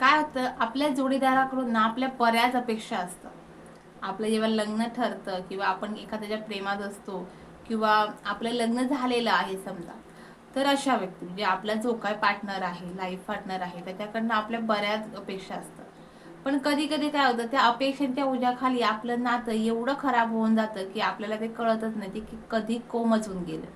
काय होतं आपल्या जोडीदाराकडून ना आपल्या बऱ्याच अपेक्षा असतात आपलं जेव्हा लग्न ठरतं किंवा आपण एखाद्याच्या प्रेमात असतो किंवा आपलं लग्न झालेलं आहे समजा तर अशा व्यक्ती म्हणजे आपला जो काय पार्टनर आहे लाईफ पार्टनर आहे त्याच्याकडनं आपल्या बऱ्याच अपेक्षा असतात. पण कधी कधी काय होतं त्या अपेक्षांच्या उजाखाली आपलं नातं एवढं खराब होऊन जातं की आपल्याला ते कळतच नाही की कधी कोमजून गेलं.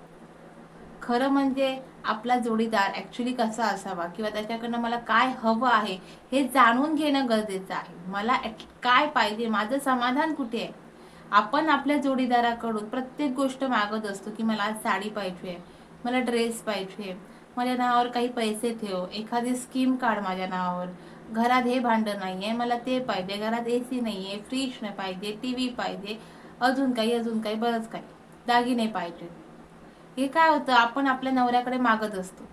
खरं म्हणजे आपला जोडीदार ॲक्च्युली कसा असावा? किंवा त्याच्याकडनं मला काय हवं आहे? हे जाणून घेणं गरजेचं आहे. मला ॲट- काय पाहिजे? माझं समाधान कुठे आहे? आपण आपल्या जोडीदाराकडून प्रत्येक गोष्ट मागत असतो की मला आज साडी पाहिजे मला ड्रेस पाहिजे माझ्या नावावर काही पैसे ठेव एखादी स्कीम काढ माझ्या नावावर. घरात हे भांडं नाही आहे मला ते पाहिजे. घरात ए सी नाही आहे फ्रीज नाही पाहिजे टी व्ही पाहिजे अजून काही अजून काही बरंच काही. दागिने पाहिजे हे काय होतं आपण आपल्या नवऱ्याकडे मागत असतो.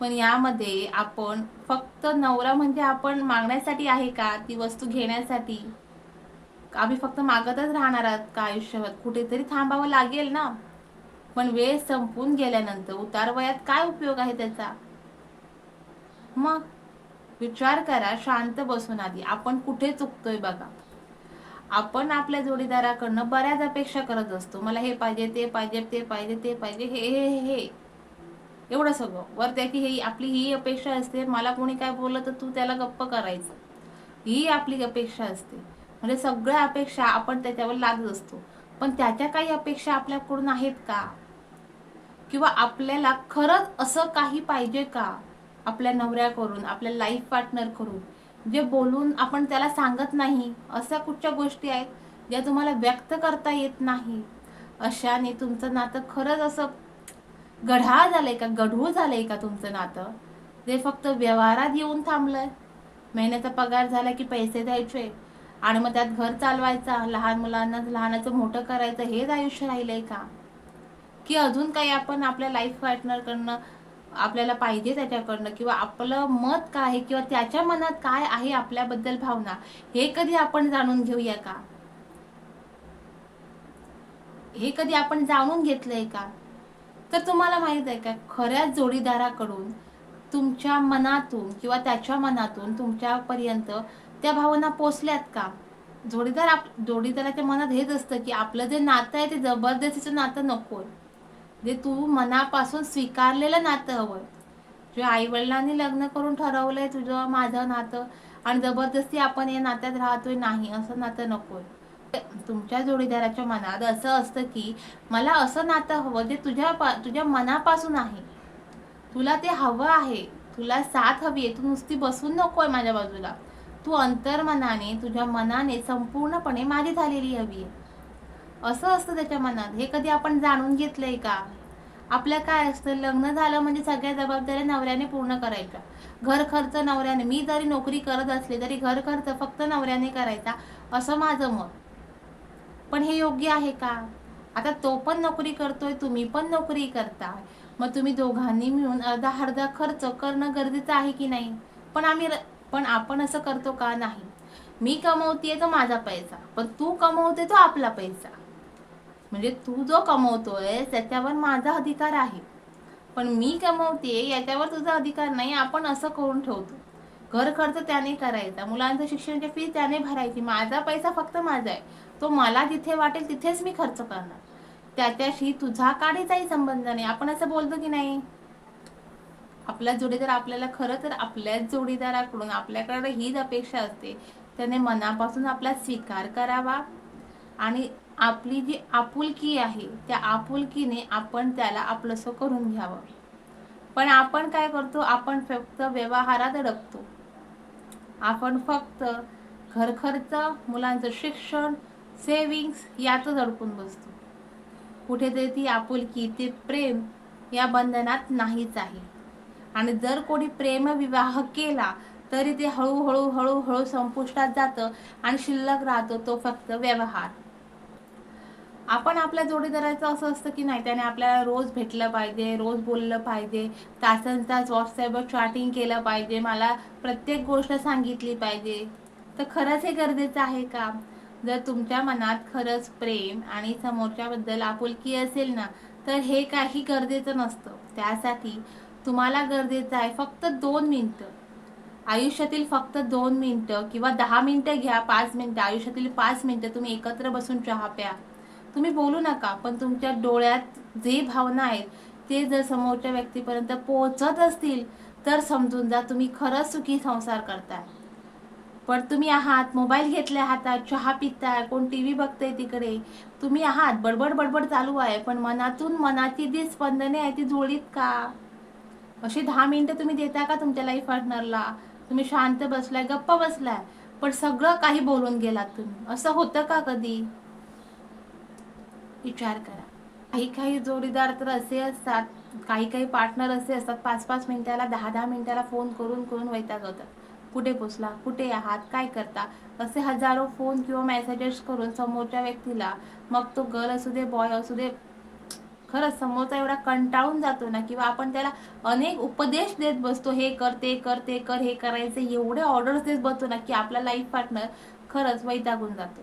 पण यामध्ये आपण फक्त नवरा म्हणजे आपण मागण्यासाठी आहे का ती वस्तू घेण्यासाठी? आम्ही फक्त मागतच राहणार आहात का आयुष्यात? कुठेतरी थांबावं लागेल ना. पण वेळ संपून गेल्यानंतर उतार वयात काय उपयोग आहे त्याचा? मग विचार करा शांत बसून आधी. आपण कुठे चुकतोय बघा. आपण आपल्या जोडीदाराकडनं बऱ्याच अपेक्षा करत असतो. मला हे पाहिजे ते पाहिजे ते पाहिजे ते पाहिजे हे हे हे. एवढं सगळं. वर त्याची ही आपली ही अपेक्षा असते. मला कोणी काय बोललं तर तू त्याला गप्प करायचं. ही आपली अपेक्षा असते. म्हणजे सगळ्या अपेक्षा आपण त्याच्यावर लागत असतो. पण त्याच्या काही अपेक्षा आपल्याकडून आहेत का? किंवा आपल्याला खरंच असं काही पाहिजे का? आपल्या नवऱ्याकडून आपल्या लाईफ पार्टनर करून जे बोलून आपण त्याला सांगत नाही अशा कुठच्या गोष्टी आहेत ज्या तुम्हाला व्यक्त करता येत नाही? अशाने तुमचं नातं खरंच असं गढाळ झालंय का? गढूळ झालंय का तुमचं नातं? ते फक्त व्यवहारात येऊन थांबलंय. महिन्याचा पगार झाला की पैसे द्यायचे आणि मग त्यात घर चालवायचा लहान मुलांना लहानाचं मोठं करायचं हेच आयुष्य राहिलंय का? की अजून काही आपण आपल्या लाईफ पार्टनरकडनं आपल्याला पाहिजे त्याच्याकडनं किंवा आपलं मत काय आहे किंवा त्याच्या मनात काय आहे आपल्याबद्दल भावना हे कधी आपण जाणून घेऊया का? हे कधी आपण जाणून घेतलंय का? तर तुम्हाला माहीत आहे का खऱ्या जोडीदाराकडून तुमच्या मनातून किंवा त्याच्या मनातून तुमच्यापर्यंत त्या भावना पोचल्यात का? जोडीदार आप जोडीदाराच्या मनात हेच असतं की आपलं जे नातं आहे ते जबरदस्तीचं नातं नकोय. जे तू मनापासून स्वीकारलेलं नातं हवंय जे आई वडिलांनी लग्न करून ठरवलंय तुझं माझं नातं आणि जबरदस्ती आपण या नात्यात राहतोय नाही असं नातं नकोय. तुमच्या जोडीदाराच्या मनात असं असतं की मला असं नातं हवं जे तुझ्या तुझ्या मनापासून आहे. तुला ते हवं आहे. तुला साथ हवी आहे. तू नुसती बसून नकोय माझ्या बाजूला. तू अंतर्मनाने तुझ्या मनाने संपूर्णपणे माझी झालेली हवी आहे. असं असतं त्याच्या मनात. हे कधी आपण जाणून घेतलंय का? आपलं काय असतं? लग्न झालं म्हणजे सगळ्या जबाबदाऱ्या नवऱ्याने पूर्ण करायच्या. घर खर्च नवऱ्याने. मी जरी नोकरी करत असले तरी घर खर्च फक्त नवऱ्याने करायचा असं माझं मत. पण हे योग्य आहे का? आता तो पण नोकरी करतोय तुम्ही पण नोकरी करताय. मग तुम्ही दोघांनी मिळून अर्धा अर्धा खर्च करणं गरजेचं आहे की नाही? पण आम्ही र- पण आपण असं करतो का? नाही. मी कमवतीये तो माझा पैसा. पण तू कमवते तो आपला पैसा. म्हणजे तू जो कमवतोय त्याच्यावर माझा अधिकार आहे. पण मी कमवते याच्यावर तुझा अधिकार नाही आपण असं करून ठेवतो. घर खर्च त्याने करायचा मुलांचं शिक्षणाची फी त्याने भरायची माझा पैसा फक्त माझा आहे. तो मला जिथे वाटेल तिथेच मी खर्च करणार. त्याच्याशी तुझा काडीचाही संबंध नाही. आपण असं बोलतो की नाही? आपला जोडीदार आपल्याला खरं तर आपल्याच जोडीदाराकडून आपल्याकडे हीच अपेक्षा असते. त्याने मनापासून आपला स्वीकार करावा. आणि आपली जी आपुलकी आहे त्या आपुलकीने आपण त्याला आपलंसं करून घ्यावं. पण आपण काय करतो आपण फक्त व्यवहारात अडकतो. आपण फक्त घरखर्च मुलांचं शिक्षण सेविंग्स यातच अडकून बसतो. कुठेतरी ती आपुलकी ते प्रेम या बंधनात नाहीच आहे. आणि जर कोणी प्रेमविवाह केला तरी ते हळूहळू हळूहळू संपुष्टात जातं आणि शिल्लक राहतो तो फक्त व्यवहार. आपण आपल्या जोडीदाराचं असं असतं की नाही त्याने आपल्याला रोज भेटलं पाहिजे रोज बोललं पाहिजे तासन तास व्हॉट्सअपवर चॅटिंग केलं पाहिजे मला प्रत्येक गोष्ट सांगितली पाहिजे. तर खरंच हे गरजेचं आहे का? जर तुमच्या मनात खरंच प्रेम आणि समोरच्याबद्दल आपुलकी असेल ना तर हे काही गरजेचं नसतं. त्यासाठी तुम्हाला गरजेचं आहे फक्त दोन मिनटं. आयुष्यातील फक्त दोन मिनटं किंवा दहा मिनटं घ्या पाच मिनटं. आयुष्यातील पाच मिनटं तुम्ही एकत्र बसून चहा प्या. तुम्ही बोलू नका पण तुमच्या डोळ्यात जे भावना आहेत ते जर समोरच्या व्यक्तीपर्यंत पोहोचत असतील तर समजून जा तुम्ही खरंच सुखी संसार करताय. पण तुम्ही आहात मोबाईल घेतल्या हातात चहा पिताय कोण टी व्ही बघतंय तिकडे तुम्ही आहात बडबड बडबड चालू आहे पण मनातून मनाची जी स्पंदने आहे ती जुळीत का? अशी दहा मिनिटं तुम्ही देता का तुमच्या लाईफ पार्टनरला तुम्ही शांत बसलाय गप्प बसलाय पण सगळं काही बोलून गेलात तुम्ही. असं होतं का कधी? विचार करा. काही काही जोडीदार तर असे असतात काही काही पार्टनर असे असतात पाच पाच मिनिटाला दहा दहा मिनिटाला फोन करून करून वैतागवतात कुठे पोचला? कुठे आहात? काय करता? असे हजारो फोन किंवा मेसेजेस करून समोरच्या व्यक्तीला मग तो गर्ल असू दे बॉय असू दे खरंच समोरचा एवढा कंटाळून जातो ना किंवा आपण त्याला अनेक उपदेश देत बसतो हे कर ते कर ते कर हे करायचे एवढे ऑर्डर्स देत बसतो ना की आपला लाईफ पार्टनर खरंच वैतागून जातो.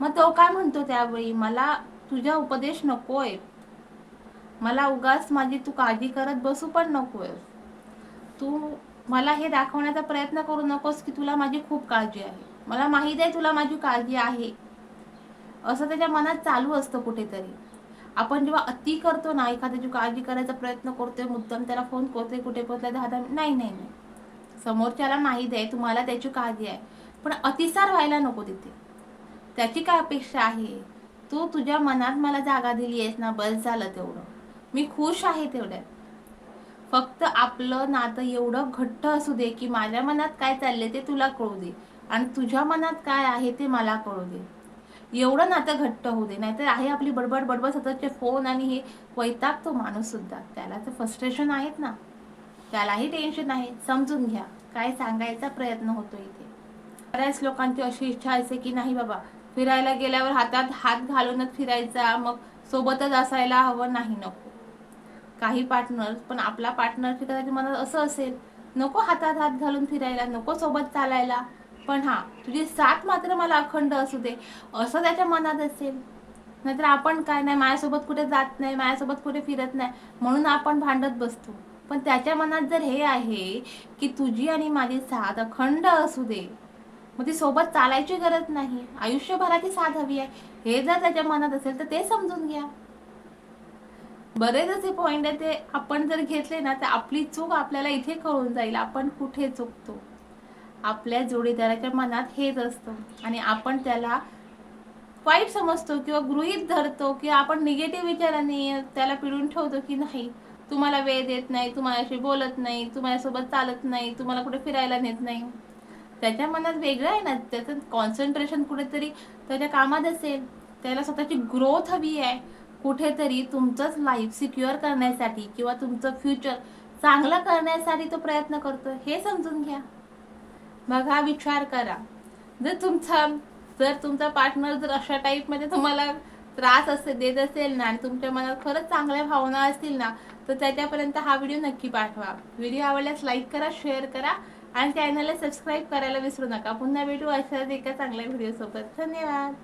मग तो काय म्हणतो त्यावेळी? मला तुझा उपदेश नकोय. मला उगाच माझी तू काळजी करत बसू पण नकोय. तू मला हे दाखवण्याचा प्रयत्न करू नकोस की तुला माझी खूप काळजी आहे. मला माहीत आहे तुला माझी काळजी आहे. असं त्याच्या मनात चालू असतं कुठेतरी. आपण जेव्हा अति करतो ना एखाद्याची काळजी करायचा प्रयत्न करतोय मुद्दाम त्याला फोन करतोय कुठे पोहोचला दहा दहा नाही नाही नाही. समोरच्याला माहीत आहे तुम्हाला त्याची काळजी आहे. पण अतिसार व्हायला नको तिथे. त्याची काय अपेक्षा आहे? तू तुझ्या मनात मला जागा दिली आहेस ना बस झालं तेवढं. मी खुश आहे तेवढ्यात फक्त आपलं नातं एवढं घट्ट असू दे की माझ्या मनात काय चाललंय ते तुला कळू दे आणि तुझ्या मनात काय आहे ते मला कळू दे. एवढं नातं घट्ट होऊ दे नाहीतर आहे आपली बडबड बडबड सततचे फोन आणि हे वैतागतो माणूस सुद्धा. त्याला तर फ्रस्ट्रेशन आहेत ना. त्यालाही टेन्शन आहे. समजून घ्या. काय सांगायचा प्रयत्न होतो इथे. बऱ्याच लोकांची अशी इच्छा असते की नाही बाबा फिरायला गेल्यावर हातात हात घालूनच फिरायचा मग सोबतच असायला हवं. नाही नको. काही पार्टनर पण आपला पार्टनर फिरायच्या मनात असं असेल नको हातात हात घालून फिरायला नको सोबत चालायला. पण हा तुझी साथ मात्र मला अखंड असू दे असं त्याच्या मनात असेल. नाहीतर आपण काय नाही माझ्यासोबत कुठे जात नाही माझ्यासोबत कुठे फिरत नाही म्हणून आपण भांडत बसतो. पण त्याच्या मनात जर हे आहे की तुझी आणि माझी साथ अखंड असू दे मग ती सोबत चालायची गरज नाही. आयुष्यभराची साथ हवी आहे. हे जर त्याच्या मनात असेल तर ते समजून घ्या. बरेच असे पॉइंट आहे ते आपण जर घेतले ना तर आपली चूक आपल्याला इथे कळून जाईल. आपण कुठे चुकतो? आपल्या जोडीदाराच्या मनात हेच असतं. आणि आपण त्याला वाईट समजतो किंवा गृहीत धरतो किंवा आपण निगेटिव्ह विचाराने त्याला पिळून ठेवतो की नाही तुम्हाला वेळ देत नाही तुम्हाला बोलत नाही तुम्हाला सोबत चालत नाही तुम्हाला कुठे फिरायला नेत नाही. त्याच्या मनात वेगळं आहे ना त्याचं कॉन्सन्ट्रेशन कुठेतरी त्याच्या कामात असेल. त्याला स्वतःची ग्रोथ हवी आहे. कुठेतरी तुमचंच लाईफ सिक्युअर करण्यासाठी किंवा तुमचं फ्युचर चांगलं करण्यासाठी तो प्रयत्न करतो हे समजून घ्या. बघा विचार करा. जर तुमचा जर तुमचा पार्टनर जर अशा टाईपमध्ये तुम्हाला त्रास असे देत असेल ना आणि तुमच्या मनात खरंच चांगल्या भावना असतील ना तर त्याच्यापर्यंत हा व्हिडिओ नक्की पाठवा. व्हिडिओ आवडल्यास लाईक करा शेअर करा. आणि चॅनलला सबस्क्राईब करायला विसरू नका. पुन्हा भेटू अशाच एका चांगल्या व्हिडिओसोबत धन्यवाद.